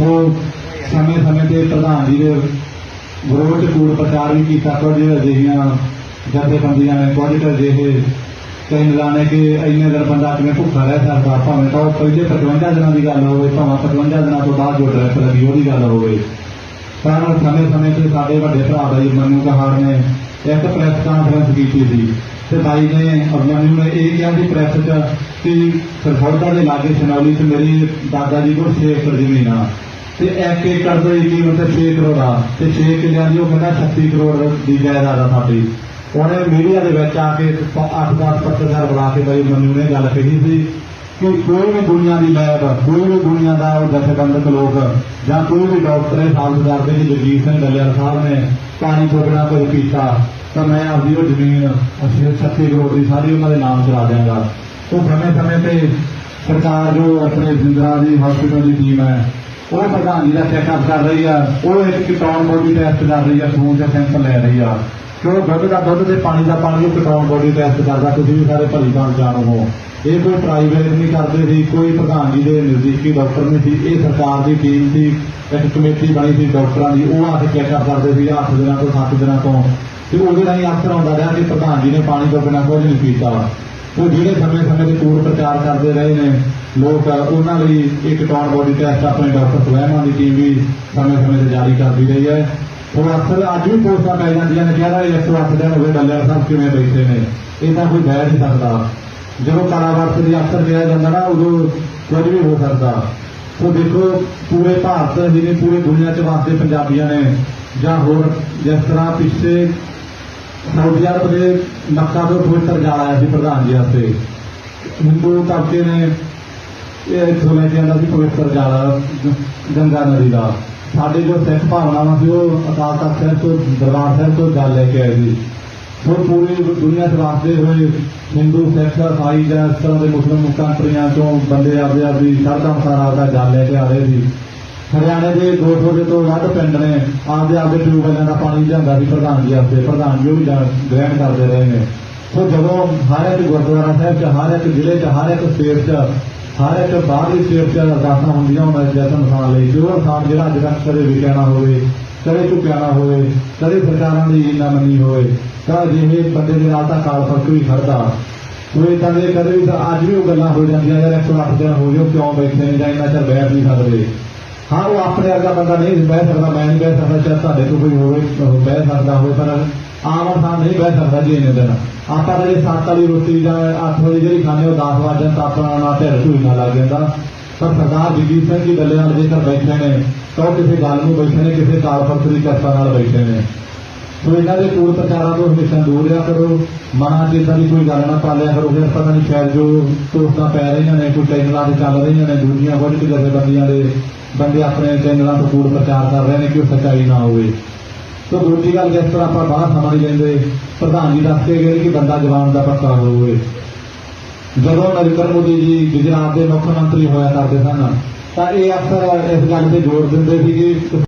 ਉਹ ਸਮੇਂ-ਸਮੇਂ ਤੇ ਪ੍ਰਧਾਨ ਜੀ ਦੇ ਵਿਰੋਧ ਚ ਕੂੜ ਪ੍ਰਚਾਰ ਵੀ ਕੀਤਾ, ਕੁਝ ਅਜਿਹੀਆਂ ਜਥੇਬੰਦੀਆਂ ਨੇ, ਕੁਝ ਅਜਿਹੇ ਕਹਿੰਦੇ ਨੇ ਕਿ ਇੰਨੇ ਦਿਨ ਬੰਦਾ ਕਿਵੇਂ ਭੁੱਖਾ ਰਹਿ ਸਕਦਾ, ਭਾਵੇਂ ਤਾਂ ਉਹ ਪਹਿਲੇ 55 ਦਿਨਾਂ ਦੀ ਗੱਲ ਹੋਵੇ, ਭਾਵੇਂ 55 ਦਿਨਾਂ ਤੋਂ ਬਾਅਦ ਜੋ ਡਰੈਸ ਲੱਗੀ ਉਹਦੀ ਗੱਲ ਹੋਵੇ। ਪਰ ਸਮੇਂ-ਸਮੇਂ ਤੇ ਸਾਡੇ ਵੱਡੇ ਭਰਾ ਦਾ ਜੀ ਮਨੂ ਕਹਾੜ ਨੇ ਇੱਕ ਪ੍ਰੈਸ ਕਾਨਫਰੰਸ ਕੀਤੀ ਸੀ ਤੇ ਬਾਈ ਨੇ ਅਰਮਨੂ ਨੇ ਇਹ ਕਿਹਾ ਸੀ ਪ੍ਰੈਸ 'ਚ ਕਿ ਸਰਫੌਦਾ ਦੇ ਲਾਗੇ ਸਨੌਲੀ 'ਚ ਮੇਰੀ ਦਾਦਾ ਜੀ ਕੋਲ 6 ਏਕੜ ਜ਼ਮੀਨ ਆ। ਤੇ ਇੱਕ ਏਕੜ ਦੇ ਕੀਮਤ 6 ਕਰੋੜ ਆ। ਤੇ 6 ਕਿੱਲਿਆਂ ਦੀ ਉਹ ਕਹਿੰਦਾ 36 ਕਰੋੜ ਦੀ ਜਾਇਦਾਦ ਆ ਸਾਡੀ। ਉਹਨੇ ਮੀਡੀਆ ਦੇ ਵਿੱਚ ਆ ਕੇ 8-10 ਪੱਤਰਕਾਰ ਬੁਲਾ ਕੇ ਬਾਈ ਮਨੂ ਨੇ ਗੱਲ ਕਹੀ ਸੀ ਕਿ ਕੋਈ ਵੀ ਦੁਨੀਆ ਦੀ ਲੈਬ ਕੋਈ ਵੀ ਦੁਨੀਆ ਦਾ ਉਹ ਜਥੇਬੰਦਕ ਲੋਕ ਜਾਂ ਕੋਈ ਵੀ ਡਾਕਟਰ ਇਹ ਸਾਬਤ ਕਰਦੇ ਕਿ ਜਗਜੀਤ ਸਿੰਘ ਡੱਲੇਵਾਲ ਸਾਹਿਬ ਨੇ ਪਾਣੀ ਤੋਂ ਬਿਨਾ ਕੁਝ ਕੀਤਾ, ਤਾਂ ਮੈਂ ਆਪਦੀ ਉਹ ਜ਼ਮੀਨ ਅਸੀਂ 36 ਕਰੋੜ ਦੀ ਸਾਰੀ ਉਹਨਾਂ ਦੇ ਨਾਮ ਚਲਾ ਦਿਆਂਗਾ। ਉਹ ਸਮੇਂ-ਸਮੇਂ ਤੇ ਸਰਕਾਰ ਜੋ ਆਪਣੇ ਜਿੰਦਰਾ ਦੀ ਹਸਪੀਟਲ ਦੀ ਟੀਮ ਹੈ ਉਹ ਪ੍ਰਧਾਨ ਦਾ ਚੈੱਕਅਪ ਕਰ ਰਹੀ ਆ, ਉਹ ਇੱਕ ਕਿਟੌਨ ਬੋਡੀ ਟੈਸਟ ਕਰ ਰਹੀ ਆ, ਖੂਨ ਦਾ ਸੈਂਪਲ ਲੈ ਰਹੀ ਆ। ਕਿਉਂ ਦੁੱਧ ਦਾ, ਦੁੱਧ ਤੇ ਪਾਣੀ ਦਾ ਪਾਣੀ ਉਹ ਕਿਟੌਨ ਬੋਡੀ ਟੈਸਟ ਕਰਦਾ, ਤੁਸੀਂ ਵੀ ਸਾਰੇ ਭਲੀ ਭਾਂਤ ਜਾਣੋ। ਹੋ ਇਹ ਕੋਈ ਪ੍ਰਾਈਵੇਟ ਨਹੀਂ ਕਰਦੇ ਸੀ, ਕੋਈ ਪ੍ਰਧਾਨ ਜੀ ਦੇ ਨਜ਼ਦੀਕੀ ਡਾਕਟਰ ਨਹੀਂ ਸੀ, ਇਹ ਸਰਕਾਰ ਦੀ ਟੀਮ ਸੀ, ਇੱਕ ਕਮੇਟੀ ਬਣੀ ਸੀ ਡਾਕਟਰਾਂ ਦੀ, ਉਹ ਆ ਕੇ ਚੈੱਕਅਪ ਕਰਦੇ ਸੀ 8 ਦਿਨਾਂ ਤੋਂ 7 ਦਿਨਾਂ ਤੋਂ। ਤੇ ਉਹਦੇ ਰਾਹੀਂ ਅਸਰ ਆਉਂਦਾ ਰਿਹਾ ਕਿ ਪ੍ਰਧਾਨ ਜੀ ਨੇ ਪਾਣੀ ਤੋਂ ਬਿਨਾਂ ਕੁਝ ਨਹੀਂ ਪੀਤਾ। ਉਹ ਜਿਹੜੇ ਸਮੇਂ-ਸਮੇਂ ਤੇ ਕੂੜ ਪ੍ਰਚਾਰ ਕਰਦੇ ਰਹੇ ਨੇ, ਲੋਕ ਉਹਨਾਂ ਲਈ ਇੱਕ ਟੌਨ ਬੋਡੀ ਟੈਸਟ ਆਪਣੇ ਡਾਕਟਰ ਸੁਲੈਮਾਨ ਦੀ ਟੀਮ ਵੀ ਸਮੇਂ-ਸਮੇਂ ਤੇ ਜਾਰੀ ਕਰਦੀ ਰਹੀ ਹੈ। ਉਹ ਅਕਸਰ ਅੱਜ ਵੀ ਪੋਸਟਾਂ ਪੈ ਜਾਂਦੀਆਂ ਨੇ ਕਹਿੰਦਾ 108 ਦਿਨ ਹੋਏ ਡੱਲਰ ਸਾਹਿਬ ਕਿਵੇਂ ਬੈਠੇ ਨੇ, ਇਹ ਤਾਂ ਕੋਈ ਬੈਠ ਨਹੀਂ ਸਕਦਾ। ਜਦੋਂ ਕਾਰਾਵਾਰ ਦੇ ਅਫਸਰ ਕਿਹਾ ਜਾਂਦਾ ਨਾ, ਉਦੋਂ ਕੁਝ ਵੀ ਹੋ ਸਕਦਾ। ਸੋ ਦੇਖੋ, ਪੂਰੇ ਭਾਰਤ, ਜਿਵੇਂ ਪੂਰੇ ਦੁਨੀਆ 'ਚ ਵਸਦੇ ਪੰਜਾਬੀਆਂ ਨੇ, ਜਾਂ ਹੋਰ, ਜਿਸ ਤਰ੍ਹਾਂ ਪਿੱਛੇ ਸਾਊਦੀ ਅਰਬ ਦੇ ਮੱਕਾ ਤੋਂ ਪਵਿੱਤਰ ਜਾਲ ਆਇਆ ਸੀ ਪ੍ਰਧਾਨ ਜੀ ਵਾਸਤੇ। ਹਿੰਦੂ ਤਬਕੇ ਨੇ, ਇਹ ਇੱਥੋਂ ਲੈ ਸੀ ਪਵਿੱਤਰ ਜਾਲ, ਗੰਗਾ ਨਦੀ ਦਾ। ਸਾਡੇ ਜੋ ਸਿੱਖ ਭਾਵਨਾਵਾਂ ਸੀ, ਉਹ ਅਕਾਲ ਤਖਤ ਸਾਹਿਬ ਤੋਂ, ਦਰਬਾਰ ਸਾਹਿਬ ਤੋਂ ਜਲ ਲੈ ਕੇ ਆਏ ਸੀ। ਸੋ ਪੂਰੀ ਦੁਨੀਆ 'ਚ ਵਸਦੇ ਹੋਏ ਹਿੰਦੂ ਸਿੱਖ ਇਸਾਈ ਜਾਂ ਇਸ ਤਰ੍ਹਾਂ ਦੇ ਮੁਸਲਮਾਨ ਕੰਟਰੀਆਂ ਤੋਂ ਬੰਦੇ ਆਪਦੇ ਆਪਦੀ ਸ਼ਰਧਾ ਅਨੁਸਾਰ ਦਾ ਜਲ ਲੈ ਕੇ ਆ ਰਹੇ ਸੀ। ਹਰਿਆਣੇ ਦੇ 200 ਦੇ ਤੋਂ ਵੱਧ ਪਿੰਡ ਨੇ, ਆਪਦੇ ਆਪਦੇ ਟਿਊਬਵੈਲਾਂ ਦਾ ਪਾਣੀ ਲਿਆਂਦਾ ਸੀ ਪ੍ਰਧਾਨ ਜੀ ਵਾਸਤੇ ਪ੍ਰਧਾਨ ਜੀ ਉਹ ਵੀ ਗ੍ਰਹਿਣ ਕਰਦੇ ਰਹੇ ਨੇ। ਸੋ ਜਦੋਂ ਹਰ ਇੱਕ ਗੁਰਦੁਆਰਾ ਸਾਹਿਬ 'ਚ, ਹਰ ਇੱਕ ਜ਼ਿਲ੍ਹੇ 'ਚ, ਹਰ ਇੱਕ ਸਟੇਟ 'ਚ, ਹਰ ਇੱਕ ਬਾਹਰਲੀ ਸਟੇਟ 'ਚ ਅਰਦਾਸਾਂ ਹੁੰਦੀਆਂ ਉਹਨਾਂ ਦੇ ਜਤਨ ਇਨਸਾਨ ਲਈ, ਜੋ ਇਨਸਾਨ ਜਿਹੜਾ ਅੱਜ ਤੱਕ ਕਦੇ ਵਿਕਿਆ ਨਾ ਹੋਵੇ, ਕਦੇ ਝੁਕਿਆ ਨਾ ਹੋਵੇ, ਕਦੇ ਸਰਕਾਰਾਂ ਦੀ ਨਾ ਮੰਨੀ ਹੋਵੇ, ਤਾਂ ਜਿਵੇਂ ਬੰਦੇ ਦੇ ਨਾਲ ਤਾਂ ਕਾਲ ਫ਼ਰਕ ਵੀ ਖੜਦਾ। ਸੋ ਇਦਾਂ ਦੇ ਕਦੇ ਵੀ ਤਾਂ ਅੱਜ ਵੀ ਉਹ ਗੱਲਾਂ ਹੋ ਜਾਂਦੀਆਂ ਯਾਰ 108 ਦਿਨ ਹੋ ਗਏ ਕਿਉਂ ਬੈਠੇ ਨੇ ਜਾਂ ਇੰਨਾ ਚਿਰ ਬੈਠ ਨਹੀਂ ਸਕਦੇ। ਹਾਂ, ਉਹ ਆਪਣੇ ਵਰਗਾ ਬੰਦਾ ਨਹੀਂ ਬਹਿ ਸਕਦਾ, ਮੈਂ ਨਹੀਂ ਬਹਿ ਸਕਦਾ, ਚਾਹੇ ਤੁਹਾਡੇ ਤੋਂ ਕੋਈ ਹੋਵੇ ਬਹਿ ਸਕਦਾ ਹੋਵੇ, ਪਰ ਆਮ ਇਨਸਾਨ ਨਹੀਂ ਬਹਿ ਸਕਦਾ ਜੀ ਇੰਨੇ ਦਿਨ। ਆਪਾਂ ਤਾਂ ਜੇ 7 ਵਾਲੀ ਰੋਟੀ ਜਾਂ 8 ਵਜੇ ਜਿਹੜੀ ਖਾਂਦੇ ਉਹ 10 ਵਜੇ ਤਾਂ ਆਪਣਾ ਨਾ ਢਿੱਡ ਢੂਈ ਨਾ ਲੱਗ ਜਾਂਦਾ। ਪਰ ਸਰਦਾਰ ਜਗਜੀਤ ਸਿੰਘ ਜੀ ਬੱਲੇ ਨਾਲ ਜੇਕਰ ਬੈਠੇ ਨੇ, ਤਾਂ ਉਹ ਕਿਸੇ ਗੱਲ ਨੂੰ ਬੈਠੇ ਨੇ, ਕਿਸੇ ਕਾਲ ਦੀ ਚਰਚਾ ਨਾਲ ਬੈਠੇ ਨੇ। ਸੋ ਇਹਨਾਂ ਦੇ ਕੂੜ ਪ੍ਰਚਾਰਾਂ ਤੋਂ ਹਮੇਸ਼ਾ ਦੂਰ ਰਿਹਾ ਕਰੋ। ਮਨਾਂ 'ਚ ਏਦਾਂ ਦੀ ਕੋਈ ਗੱਲ ਨਾ ਪਾਲਿਆ ਕਰੋ ਫਿਰ ਪਤਾ ਨਹੀਂ ਸ਼ਾਇਦ ਜੋ ਦੋਸਤਾਂ ਪੈ ਰਹੀਆਂ ਨੇ, ਕੋਈ ਚੈਨਲਾਂ ਤੇ ਚੱਲ ਰਹੀਆਂ ਨੇ, ਦੂਜੀਆਂ ਕੁਝ ਕੁ ਜਥੇਬੰਦੀਆਂ ਦੇ ਬੰਦੇ ਆਪਣੇ ਚੈਨਲਾਂ ਤੋਂ ਕੂੜ ਪ੍ਰਚਾਰ ਕਰ ਰਹੇ ਨੇ ਕਿ ਉਹ ਸੱਚਾਈ ਨਾ ਹੋਵੇ। ਸੋ ਦੂਜੀ ਗੱਲ, ਜਿਸ ਤਰ੍ਹਾਂ ਆਪਾਂ ਬਾਹਰ ਸਮਝ ਲੈਂਦੇ, ਪ੍ਰਧਾਨ ਜੀ ਦੱਸ ਕੇ ਗਏ ਕਿ ਬੰਦਾ ਜਵਾਨ ਦਾ ਪੱਕਾ ਹੋਵੇ। ਜਦੋਂ ਨਰਿੰਦਰ ਮੋਦੀ ਜੀ ਗੁਜਰਾਤ ਦੇ ਮੁੱਖ ਮੰਤਰੀ ਹੋਇਆ ਕਰਦੇ ਸਨ, ਤਾਂ ਇਹ ਅਕਸਰ ਇਸ ਗੱਲ ਤੇ ਜ਼ੋਰ ਦਿੰਦੇ ਸੀ ਕਿ